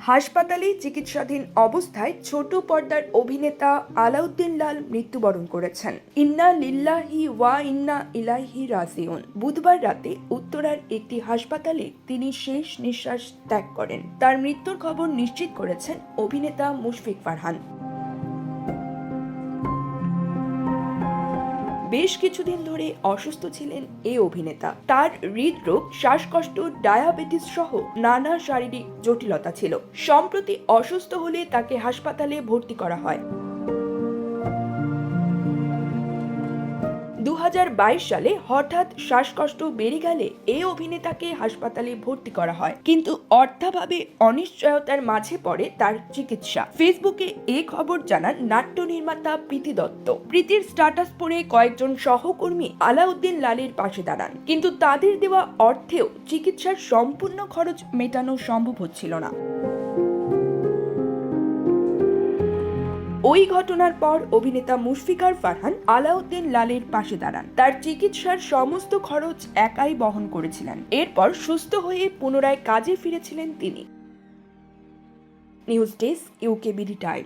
হাসপাতালে চিকিৎসাধীন অবস্থায় ছোট পর্দার অভিনেতা আলাউদ্দিন লাল মৃত্যুবরণ করেছেন। ইন্না লিল্লাহি ওয়া ইন্না ইলাহি রাজিউন। বুধবার রাতে উত্তরার একটি হাসপাতালে তিনি শেষ নিঃশ্বাস ত্যাগ করেন। তার মৃত্যুর খবর নিশ্চিত করেছেন অভিনেতা মুশফিক ফারহান। বেশ কিছুদিন ধরে অসুস্থ ছিলেন এ অভিনেতা। তার হৃদরোগ, শ্বাসকষ্ট, ডায়াবেটিস সহ নানা শারীরিক জটিলতা ছিল। সম্প্রতি অসুস্থ হলে তাকে হাসপাতালে ভর্তি করা হয়। সালে হঠাৎ শ্বাসকষ্ট বেড়ে গেলে এই অভিনেতাকে হাসপাতালে ভর্তি করা হয়। কিন্তু অর্থাভাবে অনিশ্চয়তার মাঝে পড়ে তার চিকিৎসা। ফেসবুকে এ খবর জানান নাট্য নির্মাতা প্রীতি দত্ত। প্রীতির স্ট্যাটাস পড়ে কয়েকজন সহকর্মী আলাউদ্দিন লালের পাশে দাঁড়ান। কিন্তু তাদের দেওয়া অর্থেও চিকিৎসার সম্পূর্ণ খরচ মেটানো সম্ভব হচ্ছিল না। ওই ঘটনার পর অভিনেতা মুশফিকার ফারহান আলাউদ্দিন লালের পাশে দাঁড়ান। তার চিকিৎসার সমস্ত খরচ একাই বহন করেছিলেন। এরপর সুস্থ হয়ে পুনরায় কাজে ফিরেছিলেন তিনি। News desk UK BD time.